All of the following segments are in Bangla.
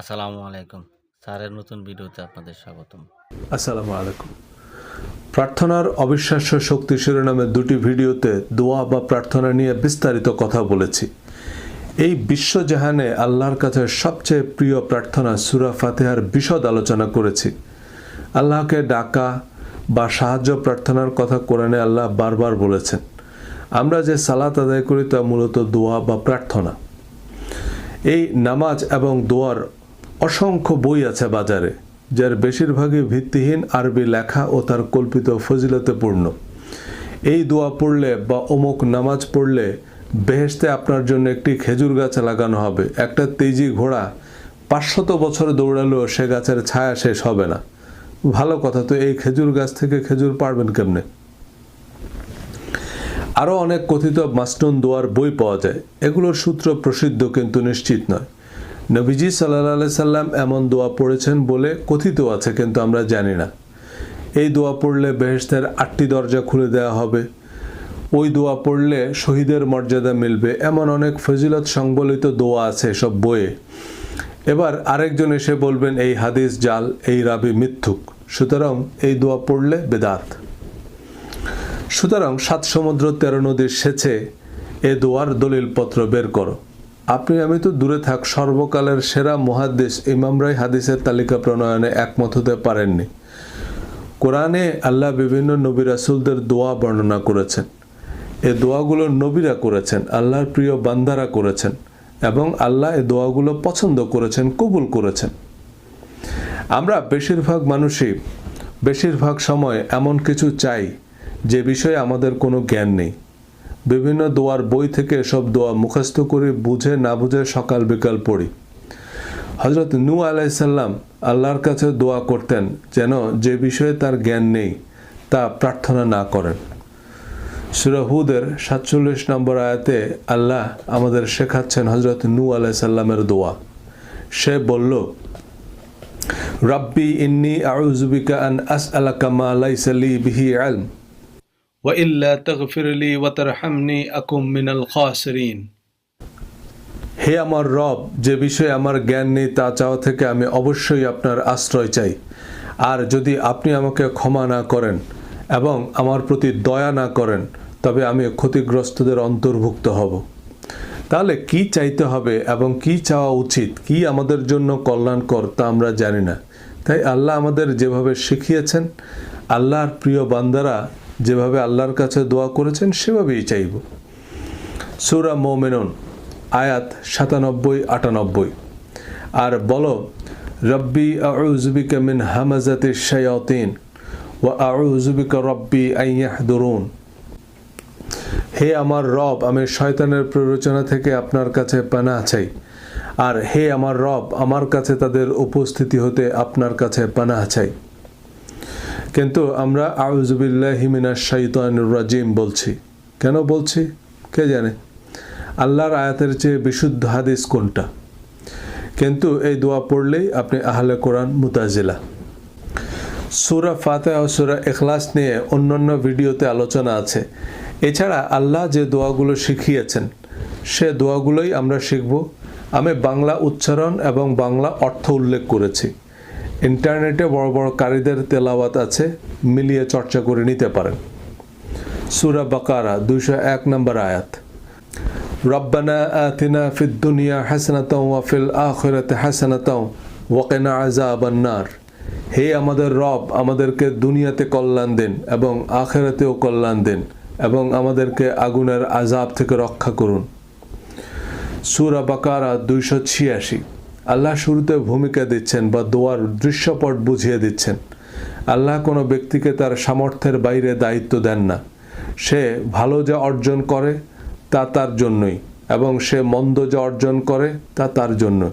আসসালামু আলাইকুম। স্যারের নতুন ভিডিওতে আপনাদের স্বাগতম। আসসালামু আলাইকুম। প্রার্থনার অবিশ্বাস্য শক্তি শিরোনামে দুটি ভিডিওতে দোয়া বা প্রার্থনা নিয়ে বিস্তারিত কথা বলেছি। এই বিশ্বজাহানে আল্লাহর কাছে সবচেয়ে প্রিয় প্রার্থনা সুরা ফাতেহার বিশদ আলোচনা করেছি। আল্লাহকে ডাকা বা সাহায্য প্রার্থনার কথা কোরআনে আল্লাহ বারবার বলেছেন। আমরা যে সালাত আদায় করি তা মূলত দোয়া বা প্রার্থনা। এই নামাজ এবং দোয়ার অসংখ্য বই আছে বাজারে, যার বেশিরভাগই ভিত্তিহীন আরবি লেখা ও তার কল্পিত ফজিলতে পূর্ণ এই দোয়া পড়লে বা অমুক নামাজ পড়লে বেহেশতে আপনার জন্য একটি খেজুর গাছ লাগানো হবে, একটা তেজি ঘোড়া, পাঁচশত বছর দৌড়ালেও সে গাছের ছায়া শেষ হবে না। ভালো কথা তো এই খেজুর গাছ থেকে খেজুর পারবেন কেমনে? আরও অনেক কথিত মাসনুন দোয়ার বই পাওয়া যায়, এগুলোর সূত্র প্রসিদ্ধ কিন্তু নিশ্চিত নয়। নবীজি সাল্লাহ সাল্লাম এমন দোয়া পড়েছেন বলে কথিত আছে, কিন্তু আমরা জানি না। এই দোয়া পড়লে বেহেশতের আটটি দরজা খুলে দেওয়া হবে। ওই দোয়া পড়লে শহীদের মর্যাদা মিলবে। এমন অনেক ফজিলত সংবলিত দোয়া আছে সব বইয়ে। এবার আরেকজন এসে বলবেন, এই হাদিস জাল, এই রাবি মিথ্যুক। সুতরাং এই দোয়া পড়লে বেদাত। সুতরাং সাত সমুদ্র তেরো নদীর সেচে এ দোয়ার দলিলপত্র বের করো। আপনি আমি তো দূরে থাক, সর্বকালের সেরা মহাদ্দেশ ইমামরাই হাদিসের তালিকা প্রণয়নে একমত হতে পারেননি। কোরআনে আল্লাহ বিভিন্ন নবী রাসুলদের দোয়া বর্ণনা করেছেন। এ দোয়াগুলো নবীরা করেছেন, আল্লাহর প্রিয় বান্দারা করেছেন এবং আল্লাহ এ দোয়াগুলো পছন্দ করেছেন, কবুল করেছেন। আমরা বেশিরভাগ মানুষই বেশিরভাগ সময় এমন কিছু চাই যে বিষয়ে আমাদের কোনো জ্ঞান নেই। বিভিন্ন দোয়ার বই থেকে এসব দোয়া মুখস্থ করে বুঝে না বুঝে সকাল বিকাল পড়ি। হজরত নু আলাইসাল্লাম আল্লাহর কাছে দোয়া করতেন যেন যে বিষয়ে তার জ্ঞান নেই, তা প্রার্থনা না করেন। সুরাহুদের সাতচল্লিশ নম্বর আয়াতে আল্লাহ আমাদের শেখাচ্ছেন হজরত নু আলাইসাল্লামের দোয়া। সে বলল, রব্বি ইন্নি আউজুবিকা আন আস আলাকা মা লাইসা লি বিহি ইলম। ওয়াইল্লা তগফিরলি ওয়াতারহামনি আকুম মিনাল খাসরিন হে আমার রব, যে বিষয়ে আমার জ্ঞান নেই তা চাওয়া থেকে আমি অবশ্যই আপনার আশ্রয় চাই। আর যদি আপনি আমাকে ক্ষমা না করেন এবং আমার প্রতি দয়া না করেন, তবে আমি ক্ষতিগ্রস্তদের অন্তর্ভুক্ত হব। তাহলে কি চাইতে হবে এবং কি চাওয়া উচিত? কি আমাদের জন্য কল্যাণকর তা আমরা জানি না। তাই আল্লাহ আমাদের যেভাবে শিখিয়েছেন, আল্লাহর প্রিয় বান্দারা যেভাবে আল্লাহর কাছে দোয়া করেছেন, সেভাবেই চাইব। সুরা মোমেনন, আয়াত সাতানব্বই, আটানব্বই। আর বলো, রব্বি আউজুবিকা মিন হামাজাতি শায়াতিন ও আউজুবিকা রব্বি আইয়াহ দরুন হে আমার রব, আমি শয়তানের প্ররোচনা থেকে আপনার কাছে পানা চাই। আর হে আমার রব, আমার কাছে তাদের উপস্থিতি হতে আপনার কাছে পানা চাই। কিন্তু আমরা আউজুবিল্লাহ হিমিনা শাইতানুর রাজিম বলছি। কেন বলছি? কে জানে? আল্লাহর আয়াতের চেয়ে বিশুদ্ধ হাদিস কোনটা? কিন্তু এই দোয়া পড়লেই আপনি আহলে কোরআন মুতাজিলা। সুরা ফাতে ও সুরা এখলাস নিয়ে অন্যান্য ভিডিওতে আলোচনা আছে। এছাড়া আল্লাহ যে দোয়াগুলো শিখিয়েছেন, সে দোয়াগুলোই আমরা শিখব। আমি বাংলা উচ্চারণ এবং বাংলা অর্থ উল্লেখ করেছি। ইন্টারনেটে বড় বড় কারীদের তেলাওয়াত আছে, মিলিয়ে চর্চা করে নিতে পারেন। সুরা বাকারা, দুইশো এক নম্বর আয়াত। রব্বানা আতিনা ফিদ দুনিয়া হাসানাতাও ওয়া ফিল আখিরাতি হাসানাতাও ওয়াকিনা আযাবান নার। হে আমাদের রব, আমাদেরকে দুনিয়াতে কল্যাণ দিন এবং আখেরাতেও কল্যাণ দিন এবং আমাদেরকে আগুনের আজাব থেকে রক্ষা করুন। সুরা বাকারা, দুইশো ছিয়াশি। আল্লাহ শুরুতে ভূমিকা দিচ্ছেন বা দোয়ার দৃশ্যপট বুঝিয়ে দিচ্ছেন। আল্লাহ কোনো ব্যক্তিকে তার সামর্থ্যের বাইরে দায়িত্ব দেন না। সে ভালো যা অর্জন করে, তা তার জন্যই, এবং সে মন্দ যা অর্জন করে, তা তার জন্য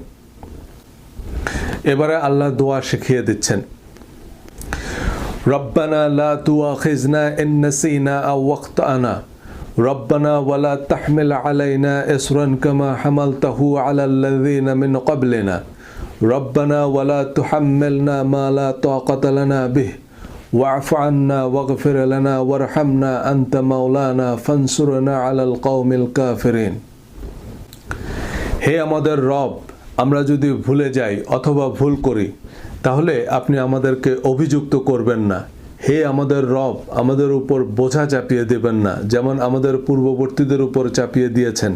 এবারে আল্লাহ দোয়া শিখিয়ে দিচ্ছেন। রব্বানা লা তুআখিজনা ইন নাসিনা আও ওয়াক্তানা। ربنا ولا تحمل علينا إصرا كما حملته على الذين من قبلنا ربنا ولا تحملنا ما لا طاقة لنا به واعف عنا واغفر لنا وارحمنا أنت مولانا فانصرنا على القوم الكافرين হে আমাদের রব আমরা যদি ভুলে যাই অথবা ভুল করি তাহলে আপনি আমাদেরকে অভিযুক্ত করবেন না হে আমাদের রব, আমাদের উপর বোঝা চাপিয়ে দেবেন না, যেমন আমাদের পূর্ববর্তীদের উপর চাপিয়ে দিয়েছেন।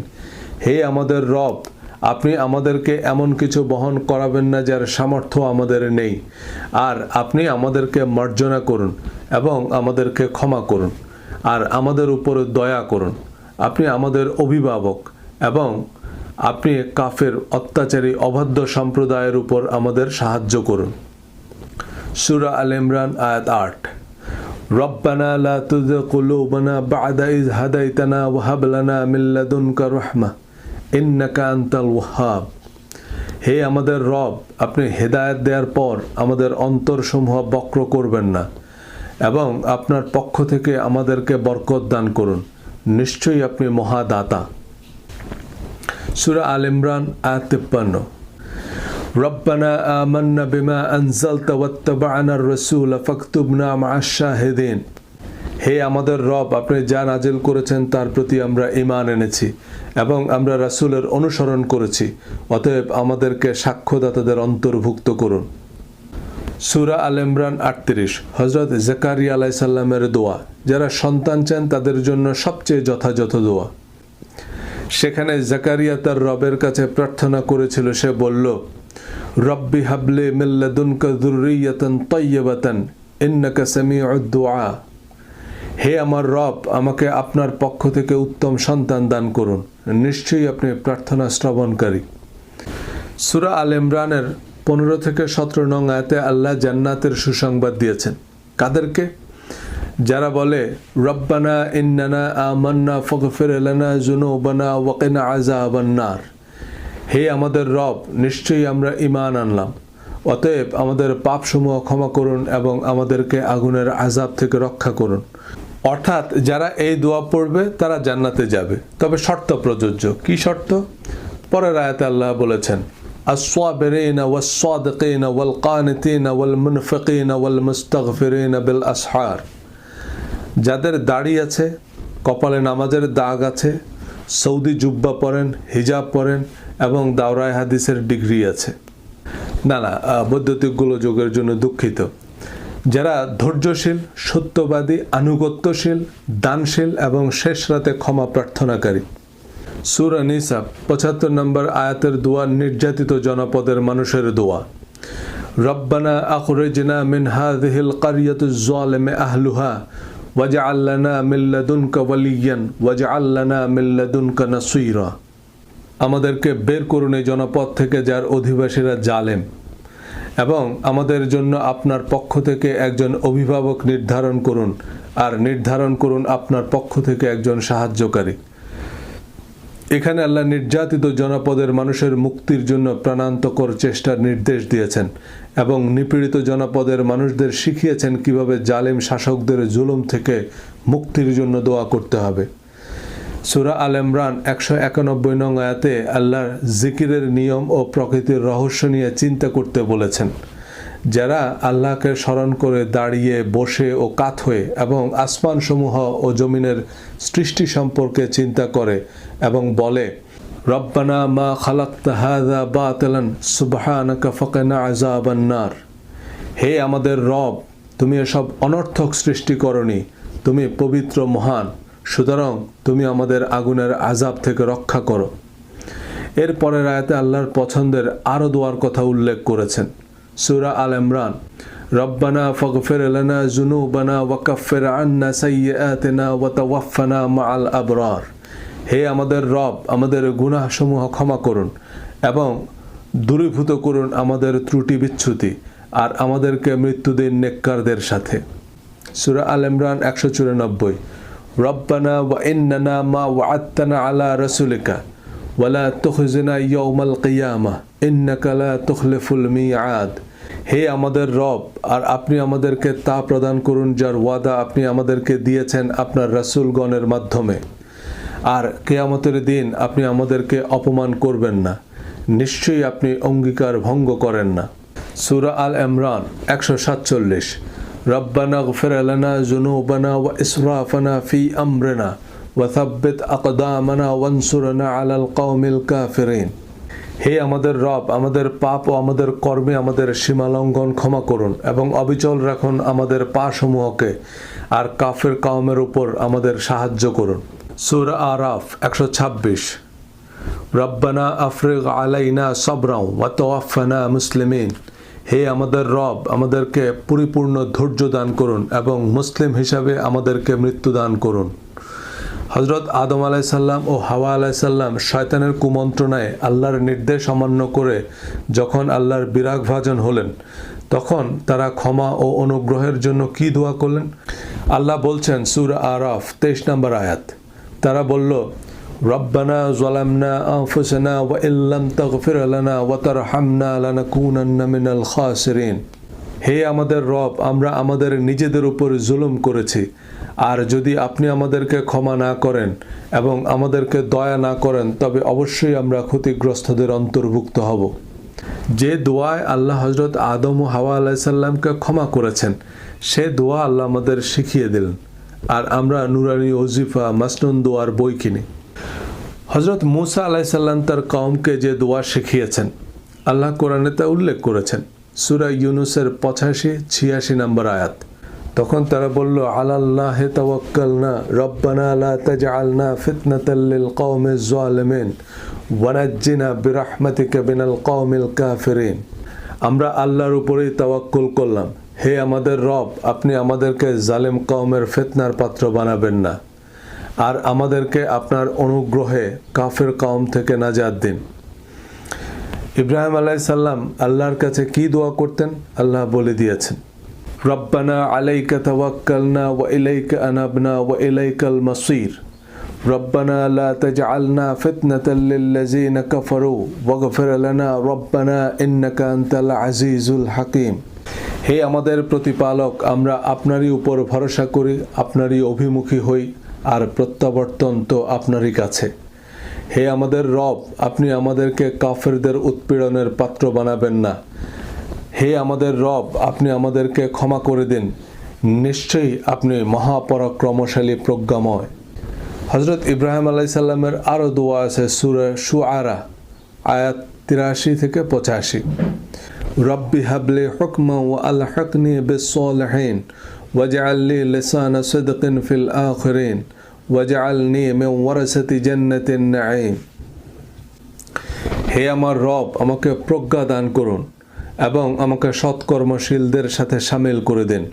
হে আমাদের রব, আপনি আমাদেরকে এমন কিছু বহন করাবেন না যার সামর্থ্য আমাদের নেই, আর আপনি আমাদেরকে মার্জনা করুন এবং আমাদেরকে ক্ষমা করুন, আর আমাদের উপর দয়া করুন। আপনি আমাদের অভিভাবক এবং আপনি কাফের অত্যাচারী অবাধ্য সম্প্রদায়ের উপর আমাদের সাহায্য করুন। সুরা আল ইমরান আয়াত আট। রব্বানা লা তুযিগ কুলুবানা বা'দা ইয হাদাইতানা ওয়া হাব লানা মিন লাদুনকা রাহমা, ইন্নাকা আনতাল হে আমাদের রব, আপনি হেদায়েত দেওয়ার পর আমাদের অন্তরসমূহ বক্র করবেন না এবং আপনার পক্ষ থেকে আমাদেরকে বরকত দান করুন। নিশ্চয়ই আপনি মহাদাতা। সুরা আল ইমরান, আয়াত তিপ্পান্ন। রব্বানা আমান্না বিমা আনজালতা ওয়াত্তাবা'না রাসূল ফাকতুবনা মা'আশ শাহিদিন হে আমাদের রব, আপনি যা নাজিল করেছেন তার প্রতি আমরা ইমান এনেছি এবং আমরা রাসূলের অনুসরণ করেছি। অতএব আমাদেরকে সাক্ষ্যদাতাদের অন্তর্ভুক্ত করুন। সুরা আল ইমরান আটত্রিশ হজরত জাকারি আলাইসাল্লামের দোয়া। যারা সন্তান চান, তাদের জন্য সবচেয়ে যথাযথ দোয়া। সেখানে জাকারিয়া তার রবের কাছে প্রার্থনা করেছিল, সে বলল রব্বি হাবলে মিল্লাদুনকা দুআ। হে আমার রব, আমাকে আপনার পক্ষ থেকে উত্তম সন্তান দান করুন। নিশ্চয়ই আপনি প্রার্থনা শ্রবণকারী। সুরা আল ইমরানের পনেরো থেকে সতেরো নং আয়াতে আল্লাহ জান্নাতের সুসংবাদ দিয়েছেন। কাদেরকে? যারা বলে, রব্বানা ইন্নানা আমান্না ফগফির লানা জুনুবানা ওয়াকিনা আযাবান্নার। হে আমাদের রব নিশ্চয়ই আমরা ঈমান আনলাম অতএব আমাদের পাপসমূহ ক্ষমা করুন এবং আমাদেরকে আগুনের আজাব থেকে রক্ষা করুন অর্থাৎ যারা এই দোয়া পড়বে তারা জান্নাতে যাবে তবে শর্ত প্রযোজ্য কি শর্ত পরের আয়াতে আল্লাহ বলেছেন الصابرين والصادقين والقانتين والمنفقين والمستغفرين بالأسحار যাদের দাড়ি আছে কপালে নামাজের দাগ আছে সৌদি জুব্বা পরেন হিজাব পরেন এবং দাওরায় হাদিসের ডিগ্রি আছে। না না বৈদ্যুতিক গোলযোগের জন্য দুঃখিত। যারা ধৈর্যশীল, সত্যবাদী, আনুগত্যশীল, দানশীল এবং শেষ রাতে ক্ষমা প্রার্থনাকারী। সুরা নিসা, পঁচাত্তর নম্বর আয়াতের দোয়া নির্যাতিত জনপদের মানুষের দোয়া। রব্বানা আখরিজনা মিন হাযিহিল কারিয়াতুজ জালিমে আহলুহা ওয়াজআল লানা মিন লাদুনকা ওয়ালিয়ান, ওয়াজআল লানা মিন লাদুনকা নাসীরা। আমাদেরকে বের করুন এই জনপদ থেকে যার অধিবাসীরা জালেম এবং আমাদের জন্য আপনার পক্ষ থেকে একজন অভিভাবক নির্ধারণ করুন আর নির্ধারণ করুন আপনার পক্ষ থেকে একজন সাহায্যকারী। এখানে আল্লাহ নির্যাতিত জনপদের মানুষের মুক্তির জন্য প্রাণান্তকর চেষ্টার নির্দেশ দিয়েছেন এবং নিপীড়িত জনপদের মানুষদের শিখিয়েছেন কীভাবে জালেম শাসকদের জুলুম থেকে মুক্তির জন্য দোয়া করতে হবে। সুরা আল ইমরান একশো একানব্বই নং আয়াতে আল্লাহর জিকিরের নিয়ম ও প্রকৃতির রহস্য নিয়ে চিন্তা করতে বলেছেন। যারা আল্লাহকে স্মরণ করে দাঁড়িয়ে, বসে ও কাত হয়ে এবং আসমানসমূহ ও জমিনের সৃষ্টি সম্পর্কে চিন্তা করে এবং বলে, রব্বানা মা খালাক্তা হাদা বাতিলান, সুবহানাকা ফাকিনা আযাবান নার। হে আমাদের রব, তুমি এসব অনর্থক সৃষ্টি করনি, তুমি পবিত্র মহান। সুতরাং তুমি আমাদের আগুনের আজাব থেকে রক্ষা করো। এর পরের আয়াতে আল্লাহর পছন্দের আরও দোয়ার কথা উল্লেখ করেছেন। সুরা আল ইমরান, রব্বানা ফগফির লানা জুনুবানা ওয়াকাফির আন্না সাইয়্যাতিনা ওয়া তাওয়াফানা মাআল আবরার। হে আমাদের রব, আমাদের গুনাহসমূহ ক্ষমা করুন এবং দূরীভূত করুন আমাদের ত্রুটি বিচ্ছুতি আর আমাদেরকে মৃত্যুদিন নেককারদের সাথে। সুরা আল ইমরান একশো চুরানব্বই রব্বানা ওয়া ইন্নানা মা ওয়াআত্তানা আলা রাসূলিকা ওয়ালা তুখজিনা কিয়ামা ইন্নাকা লা তুখলিফুল মিআদ হে আমাদের রব, আর আপনি আমাদেরকে তা প্রদান করুন যার ওয়াদা আপনি আমাদেরকে দিয়েছেন আপনার রাসূলগণের মাধ্যমে। আর কেয়ামতের দিন আপনি আমাদেরকে অপমান করবেন না। নিশ্চয়ই আপনি অঙ্গীকার ভঙ্গ করেন না। সুরা আল ইমরান একশো সাতচল্লিশ। লানা জুনুবানা ওয়া ইসরাফানা ফি আমরিনা ওয়া থাব্বিত আকদামানা ওয়ানসুরনা আলাল কওমিল কাফিরিন। হে আমাদের রব, আমাদের পাপ ও আমাদের কর্মে আমাদের সীমালঙ্ঘন ক্ষমা করুন এবং অবিচল রাখুন আমাদের পা সমূহকে আর কাফের কাউমের উপর আমাদের সাহায্য করুন। সুর আরাফ একশো ছাব্বিশ। রব্বানা আফরিগ আলাইনা সবরাও ওয়াতওয়াফানা মুসলিমিন। হে আমাদের রব, আমাদেরকে পরিপূর্ণ ধৈর্য দান করুন এবং মুসলিম হিসাবে আমাদেরকে মৃত্যু দান করুন। হজরত আদম আলাইসাল্লাম ও হাওয়া আলাইসাল্লাম শয়তানের কুমন্ত্রণায় আল্লাহর নির্দেশ অমান্য করে যখন আল্লাহর বিরাগ ভাজন হলেন, তখন তারা ক্ষমা ও অনুগ্রহের জন্য কি দোয়া করলেন? আল্লাহ বলছেন সুর আরফ তেইশ নম্বর আয়াত। তারা বলল জলামনা আনফুসানা ওয়া ইল্লাম তাগফির লানা ওয়া তারহামনা লানাকুনান্না মিনাল খাসিরিন হে আমাদের রব, আমরা আমাদের নিজেদের উপর জুলুম করেছি। আর যদি আপনি আমাদেরকে ক্ষমা না করেন এবং আমাদেরকে দয়া না করেন, তবে অবশ্যই আমরা ক্ষতিগ্রস্তদের অন্তর্ভুক্ত হব। যে দোয়ায় আল্লাহ হজরত আদম ও হাওয়া আলাইসাল্লামকে ক্ষমা করেছেন, সে দোয়া আল্লাহ আমাদের শিখিয়ে দিলেন। আর আমরা নুরানি ওজিফা মাসনুন দোয়ার বই কিনি। হজরত মুসা আলাইসাল্লাম তার কওমকে যে দোয়া শিখিয়েছেন, আল্লাহ কোরআনে তা উল্লেখ করেছেন। সুরা ইউনুসের পঁচাশি, ছিয়াশি নম্বর আয়াত। তখন তারা বলল, আলাল্লাহ তাওয়াক্কালনা, রব্বানা লা তাজআলনা ফিতনাতাল লিল কওমিজ জালিমিন ওয়ানাজ্জিনা বিরাহমাতিকা মিনাল কওমিল কাফিরিন। আমরা আল্লাহর উপরেই তাওয়াক্কুল করলাম। হে আমাদের রব, আপনি আমাদেরকে জালেম কওমের ফিতনার পাত্র বানাবেন না। আর আমাদেরকে আপনার অনুগ্রহে কাফের কম থেকে নাজাদ দিন। ইব্রাহিম আলাইসাল্লাম আল্লাহর কাছে কি দোয়া করতেন? আল্লাহ বলে দিয়েছেন, রব্বানা আলাইকা তাওয়াক্কালনা ওয়া ইলাইকা আনাবনা ওয়া ইলাইকাল মাসির। রব্বানা লা তাজআলনা ফিতনাতাল লিল্লাযিনা কাফারু ওয়াগফির লানা রব্বানা ইন্নাকা আনতাল আজিজুল হাকিম। হে আমাদের প্রতিপালক, আমরা আপনারই উপর ভরসা করি, আপনারই অভিমুখী হই। আর প্রত্যাবর্তন তো আপনারই কাছে। হে আমাদের রব, আপনি আমাদেরকে কাফেরদের উৎপীড়নের পাত্র বানাবেন না। হে আমাদের রব, আপনি আমাদেরকে ক্ষমা করে দিন। নিশ্চয়ই আপনি মহাপরাক্রমশালী প্রজ্ঞাময়। হজরত ইব্রাহিম আলাইসাল্লামের আরও দোয়া আছে সুরে সুআরা আয়াত তিরাশি থেকে পঁচাশি। রব্বি হাবলি হুকমা ও আল আলহকনি বিসলিহিন ওয়াজআলনি লিসানা সিদকিন ফিল আখিরিন। ওয়াজআলনি মিন ওয়ারাসাতি জান্নাতিন নাঈম। হে আমার রব, আমাকে প্রজ্ঞা দান করুন এবং আমাকে সৎকর্মশীলদের সাথে সামিল করে দিন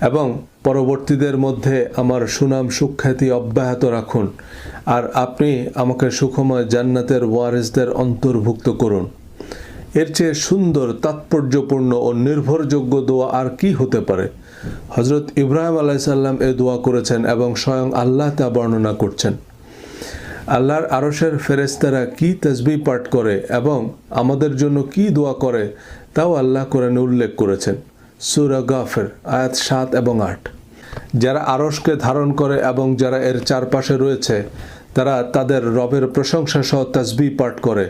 এবং পরবর্তীদের মধ্যে আমার সুনাম সুখ্যাতি অব্যাহত রাখুন। আর আপনি আমাকে সুখময় জান্নাতের ওয়ারিসদের অন্তর্ভুক্ত করুন। এর চেয়ে সুন্দর, তাৎপর্যপূর্ণ ও নির্ভরযোগ্য দোয়া আর কি হতে পারে? হজরত ইব্রাহিম আলাইসাল্লাম এ দোয়া করেছেন এবং স্বয়ং আল্লাহ তা বর্ণনা করছেন। আল্লাহর আরশের ফেরেস্তারা কি তসবি পাঠ করে এবং আমাদের জন্য কি দোয়া করে, তাও আল্লাহ কোরআনে উল্লেখ করেছেন। সুরা গাফের, আয়াত সাত এবং আট। যারা আরশকে ধারণ করে এবং যারা এর চারপাশে রয়েছে তারা তাদের রবের প্রশংসা সহ তসবি পাঠ করে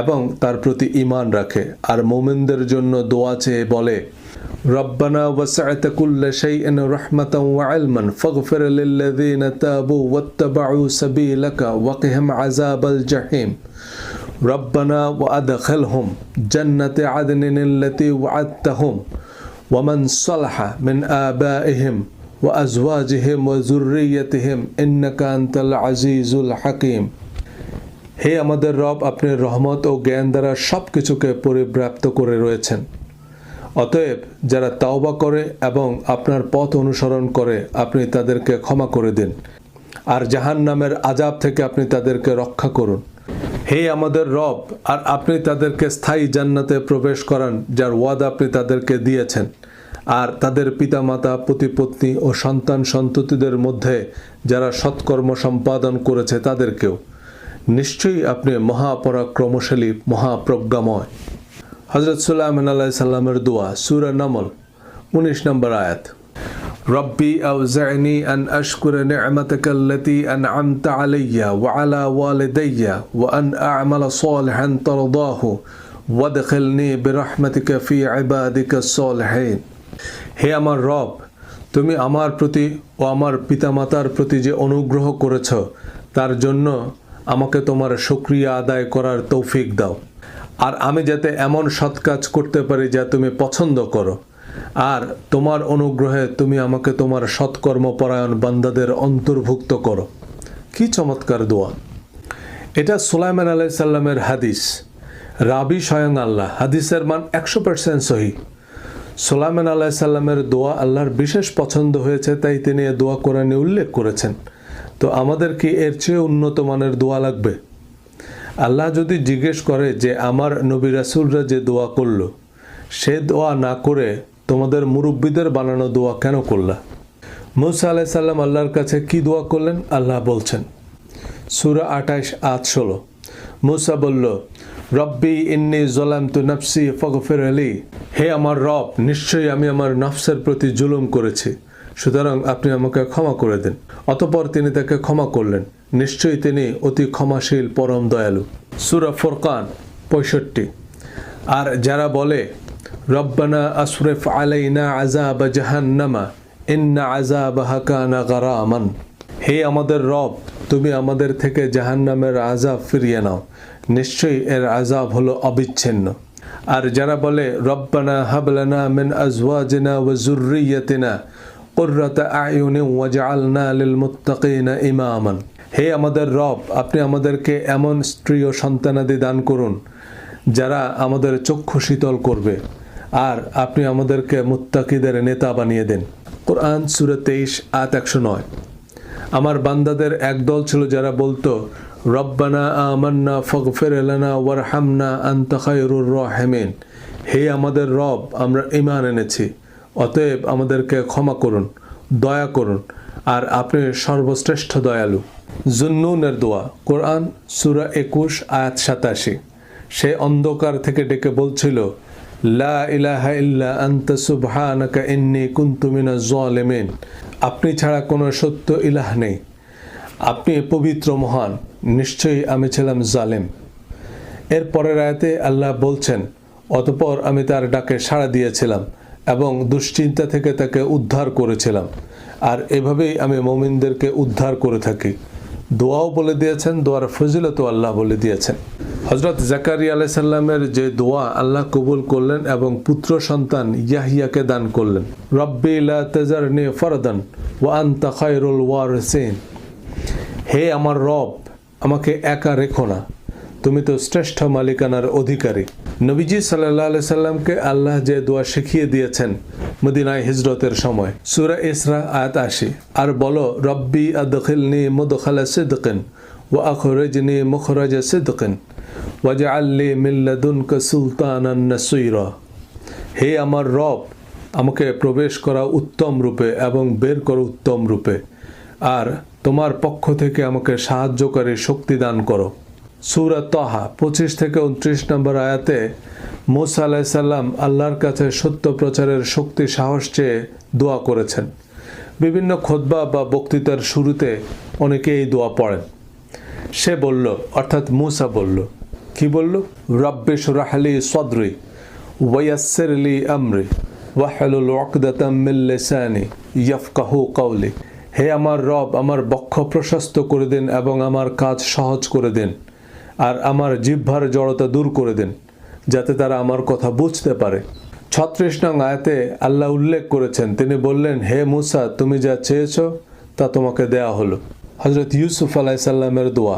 এবং তার প্রতি ঈমান রাখে আর মোমেনদের জন্য দোয়া চেয়ে বলে ربنا وسعت كل شيء رحمة وعلما فاغفر للذين تابوا واتبعوا سبيلك وقهم عذاب الجحيم ربنا وأدخلهم جنة عدن التي وعدتهم ومن صلح من آبائهم ওয়াজওয়াজহিম ওয়া জুররিয়াতিহিম ইন্নাকা আনতাল আজিজুল হাকিম। হে আমাদের রব, আপনি রহমত ও জ্ঞান দ্বারা সব কিছুকে পরিব্যাপ্ত করে রয়েছেন। অতএব যারা তাওবা করে এবং আপনার পথ অনুসরণ করে, আপনি তাদেরকে ক্ষমা করে দিন। আর জাহান নামের আজাব থেকে আপনি তাদেরকে রক্ষা করুন। হে আমাদের রব, আর আপনি তাদেরকে স্থায়ী জান্নাতে প্রবেশ করান, যার ওয়াদ আপনি তাদেরকে দিয়েছেন। আর তাদের পিতামাতা প্রতিপত্নী ও সন্তান সন্ততিদের মধ্যে যারা সৎকর্ম সম্পাদন করেছে তাদেরকেও। নিশ্চয়ই আপনি মহাপরাক্রমশালী, মহাপ্রজ্ঞাময়। হজরত সুলাইমান আল্লাহ সাল্লামের দোয়া, সুরা নমল, উনিশ নম্বর আয়াত। রব্বি আউজাইনি আন আশকুর নিআমাতাকাল্লাতি আনআমত আলাইয়া ওয়া আলা ওয়ালিদাইয়া ওয়া আন আ'মালা সালিহান তারদাহু ওয়াদখিলনি বিরহমাতিকা ফি ইবাদিকা সালিহিন। হে আমার রব, তুমি আমার প্রতি ও আমার পিতামাতার প্রতি যে অনুগ্রহ করেছ, তার জন্য আমাকে তোমার সক্রিয়া আদায় করার তৌফিক দাও। আর আমি যাতে এমন সৎ কাজ করতে পারি যা তুমি পছন্দ করো, আর তোমার অনুগ্রহে তুমি আমাকে তোমার সৎকর্মপরায়ণ বান্দাদের অন্তর্ভুক্ত করো। কি চমৎকার দোয়া। এটা সুলাইমান আলাই সাল্লামের হাদিস। রাবি স্বয়ং আল্লাহ। হাদিসের মান একশো পার্সেন্ট সহি। সোলাইমান আল্লাহ সাল্লামের দোয়া আল্লাহর বিশেষ পছন্দ হয়েছে, তাই তিনি এ দোয়া কোরআনে উল্লেখ করেছেন। তো আমাদের কি এর চেয়ে উন্নত মানের দোয়া লাগবে? আল্লাহ যদি জিজ্ঞেস করে যে, আমার নবী রাসুলরা যে দোয়া করল, সে দোয়া না করে তোমাদের মুরব্বীদের বানানো দোয়া কেন করলা? মুসা আলাহ সাল্লাম আল্লাহর কাছে কি দোয়া করলেন? আল্লাহ বলছেন, সুরা আঠাইশ আট ষোলো। মুসা বলল রব্বি ইন্নি জলাম তু নফসি ফগফির আলী হে আমার রব, নিশ্চয়ই আমি আমার নফসের প্রতি জুলুম করেছি। সুতরাং আপনি আমাকে ক্ষমা করে দিন। অতপর তিনি তাকে ক্ষমা করলেন। নিশ্চয়ই তিনি অতি ক্ষমাশীল, পরম দয়ালু। সুরা ফোরকান, পঁয়ষট্টি। আর যারা বলে, রব্বানা আসরেফ আলাইনা আজাব জাহান্নামা, ইন্না আজাবাহা কানা গারামান। হে আমাদের রব, তুমি আমাদের থেকে জাহান্নামের আজাব ফিরিয়ে নাও। নিশ্চয়ই এর আজাব হলো অবিচ্ছিন্ন। আর যারা বলে, রব্বানা হাবলানা মিন আজওয়াজিনা ওয়া যুররিয়াতিনা কুররাতা আয়ুনি ওয়াজআলনা লিল মুত্তাকিনা ইমামান। হে আমাদের রব, আপনি আমাদেরকে এমন স্ত্রী ও সন্তানাদি দান করুন, যারা আমাদের চক্ষু শীতল করবে, আর আপনি আমাদেরকে মুত্তাকিদের নেতা বানিয়ে দেন। কোরআন সুরে তেইশ আট একশো নয়। আমার বান্দাদের একদল ছিল যারা বলতো রব্বানা আমান্না, ফগফের এলানা ওয়ারহামনা আন্তা খায়রুর রহেমিন। হে আমাদের রব, আমরা ইমান এনেছি। অতএব আমাদেরকে ক্ষমা করুন, দয়া করুন, আর আপনি সর্বশ্রেষ্ঠ দয়ালু। জুন্নুনের দোয়া, কোরআন সুরা একুশ, আয়াত সাতাশি। সে অন্ধকার থেকে ডেকে বলছিল, লা ইলাহা ইল্লা আন্তা সুবহানাকা ইন্নী কুনতু মিনাজ আপনি ছাড়া কোনো সত্য ইলাহ নেই। আপনি পবিত্র, মহান, নিশ্চয়ই আমি ছিলাম জালেম। এর পরের আয়াতে আল্লাহ বলছেন, অতপর আমি তার ডাকে সাড়া দিয়েছিলাম এবং দুশ্চিন্তা থেকে তাকে উদ্ধার করেছিলাম। আর এভাবেই আমি মমিনদেরকে উদ্ধার করে থাকি। দোয়াও বলে দিয়েছেন, দোয়ার ফজিলতও আল্লাহ বলে দিয়েছেন। হজরত জাকারিয়া আলাই সাল্লামের যে দোয়া আল্লাহ কবুল করলেন এবং পুত্র সন্তান ইয়াহিয়াকে দান করলেন। রব্বি লা তাজারনি ফরদান ওয়া আনতা খায়রুল ওয়ারিসিন। হে আমার রব, আমাকে একা রেখো না। তুমি তো শ্রেষ্ঠ মালিকানার অধিকারী। নবীজি সাল্লাহ সাল্লামকে আল্লাহ যে দোয়া শিখিয়ে দিয়েছেন মদিনায় হিজরতের সময়। সুরা ইসরা, আয়াত আশি। আর বলো, রব্বি আদখিলনি মুদখালা সিদকিন ওয়া আখরাজনি মুখরাজা সিদকিন ওয়াজআলনি মিন লাদুনকা সুলতানান হে আমার রব, আমাকে প্রবেশ করা উত্তম রূপে এবং বের করো উত্তম রূপে। আর তোমার পক্ষ থেকে আমাকে সাহায্যকারী শক্তি দান করো। সুরা তহা, পঁচিশ থেকে উনত্রিশ নম্বর আয়াতে মুসা আলাইসাল্লাম আল্লাহর কাছে সত্য প্রচারের শক্তি, সাহস চেয়ে দোয়া করেছেন। বিভিন্ন খোদবা বা বক্তৃতার শুরুতে অনেকে এই দোয়া পড়েন। সে বলল, অর্থাৎ মুসা বলল, কি বলল? রব্বেশ রাহলি সদরি ওয়াসিরলি আমরি, ওয়াহলুল ওয়াকদাতাম মিন লিসানি ইয়াফকাহু কওলি। হে আমার রব, আমার বক্ষ প্রশস্ত করে দেন এবং আমার কাজ সহজ করে দেন, আর আমার জিহ্বার জড়তা দূর করে দেন, যাতে তারা আমার কথা বুঝতে পারে। ছত্রিশ নং আয়াতে আল্লাহ উল্লেখ করেছেন, তিনি বললেন, হে মুসা, তুমি যা চেয়েছ, তা তোমাকে দেয়া হলো। হজরত ইউসুফ আলাইসাল্লামের দোয়া,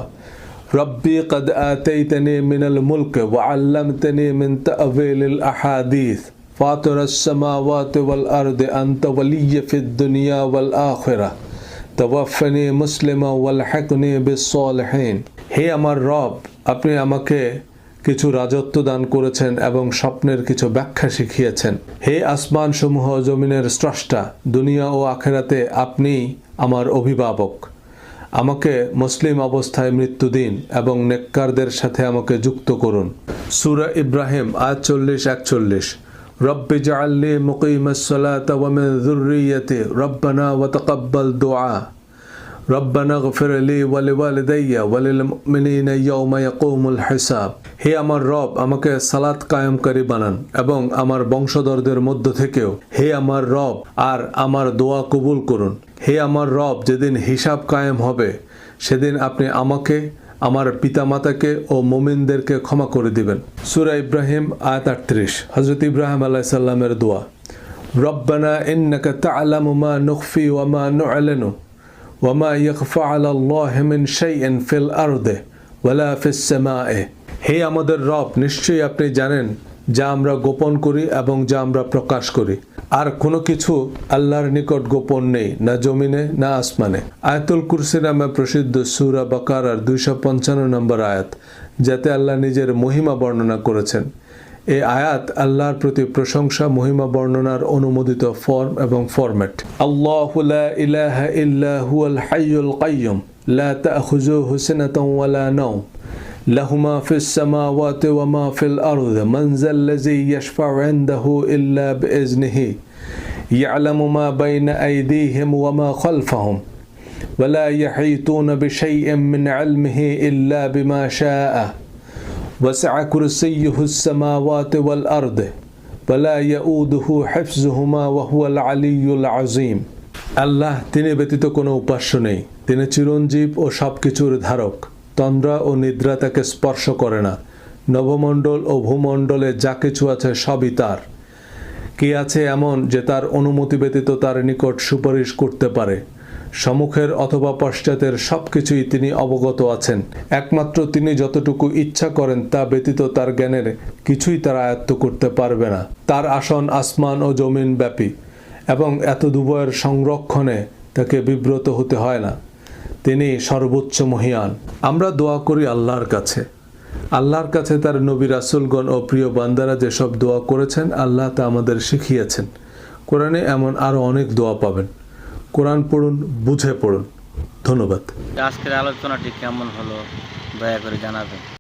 রব্বি কদ আতাইতানি মিনাল মুলক ওয়া আল্লামতানি মিন তা'ভিলিল আহাদিস। ফাতরাস সামাওয়াতি ওয়াল আরদি আনতা ওয়ালিয়্যি ফিদ দুনিয়া ওয়াল আখিরা। তাওয়াফানি মুসলিমা ওয়াল হাকনি বিসলিহিন হে আমার রব, আপনি আমাকে কিছু রাজত্ব দান করেছেন এবং স্বপ্নের কিছু ব্যাখ্যা শিখিয়েছেন। হে আসমান সমূহ জমিনের স্রষ্টা, দুনিয়া ও আখেরাতে আপনি আমার অভিভাবক। আমাকে মুসলিম অবস্থায় মৃত্যু দিন এবং নেককারদের সাথে আমাকে যুক্ত করুন। সুরা ইব্রাহিম আজ চল্লিশ, একচল্লিশ। রব্বে জাল্লে মুকিমসলাত ওয়ামিন যুররিয়তে রব্বানা ওয়া ربنا দুআ। রব্বানা গফির লি ওয়ালিওয়ালিদাইয়া ওয়ালিল মুমিনিনা ইয়াউমা ইয়াকুমুল হিসাব। হে আমার রব, আমাকে সালাত কায়েমকারী বানান এবং আমার বংশধরদের মধ্য থেকেও। হে আমার রব, আর আমার দোয়া কবুল করুন। হে আমার রব, যেদিন হিসাব কায়েম হবে, সেদিন আপনি আমাকে আমার পিতামাতাকে ও মোমিনদেরকে ক্ষমা করে দিবেন। সুরা ইব্রাহিম, আয়াত আটত্রিশ। হজরত ইব্রাহিম আলাহ সাল্লামের দোয়া। রব্বানা ইন্নাকা তা'লামু মা নুখফি ওয়া মা নু'লিনু ওয়া মা ইয়াখফা 'আলা আল্লাহি মিন শাইইন ফিল আরদি ওয়ালা ফিস সামায়ে হে আমাদের রব, নিশ্চয়ই আপনি জানেন যা আমরা গোপন করি এবং যা আমরা প্রকাশ করি। আর কোনো কিছু আল্লাহর নিকট গোপন নেই, না জমিনে, না আসমানে। আয়াতুল কুরসি নামে প্রসিদ্ধ সুরা বাকার আর দুইশো পঞ্চান্ন নম্বর আয়াত, যাতে আল্লাহ নিজের মহিমা বর্ণনা করেছেন। এই আয়াত আল্লাহর প্রতি প্রশংসা, মহিমা বর্ণনার অনুমোদিত ফর্ম এবং ফরম্যাট। আল্লাহ ইলাহা লা তাখুযুহু সিনাতুন ওয়ালা নাওম। له ما في السماوات وما في الأرض من ذا الذي يشفع عنده إلا بإذنه يعلم ما بين أيديهم وما خلفهم ولا يحيطون بشيء من علمه إلا بما شاء وسع كرسيه السماوات والأرض ولا يؤوده حفظهما وهو العلي العظيم আল্লাহ তিনি ব্যতীত কোনো উপাস্য নেই তিনি চিরঞ্জীব ও সব কিছুর ধারক তন্দ্রা ও নিদ্রা তাকে স্পর্শ করে না। নবমণ্ডল ও ভূমণ্ডলে যা কিছু আছে সবই তার। কি আছে এমন যে তার অনুমতি ব্যতীত তার নিকট সুপারিশ করতে পারে? সম্মুখের অথবা পশ্চাতের সব কিছুই তিনি অবগত আছেন। একমাত্র তিনি যতটুকু ইচ্ছা করেন তা ব্যতীত তার জ্ঞানের কিছুই তার আয়ত্ত করতে পারবে না। তার আসন আসমান ও জমিন ব্যাপী এবং এত দুবয়ের সংরক্ষণে তাকে বিব্রত হতে হয় না। তিনি সর্বোচ্চ মহিয়ান। আমরা দোয়া করি আল্লাহর কাছে। আল্লাহর কাছে তার নবী রাসুলগণ ও প্রিয় বান্দারা যেসব দোয়া করেছেন, আল্লাহ তা আমাদের শিখিয়েছেন। কোরআনে এমন আরও অনেক দোয়া পাবেন। কোরআন পড়ুন, বুঝে পড়ুন। ধন্যবাদ। আজকের আলোচনাটি কেমন হলো, দয়া করে জানাবেন।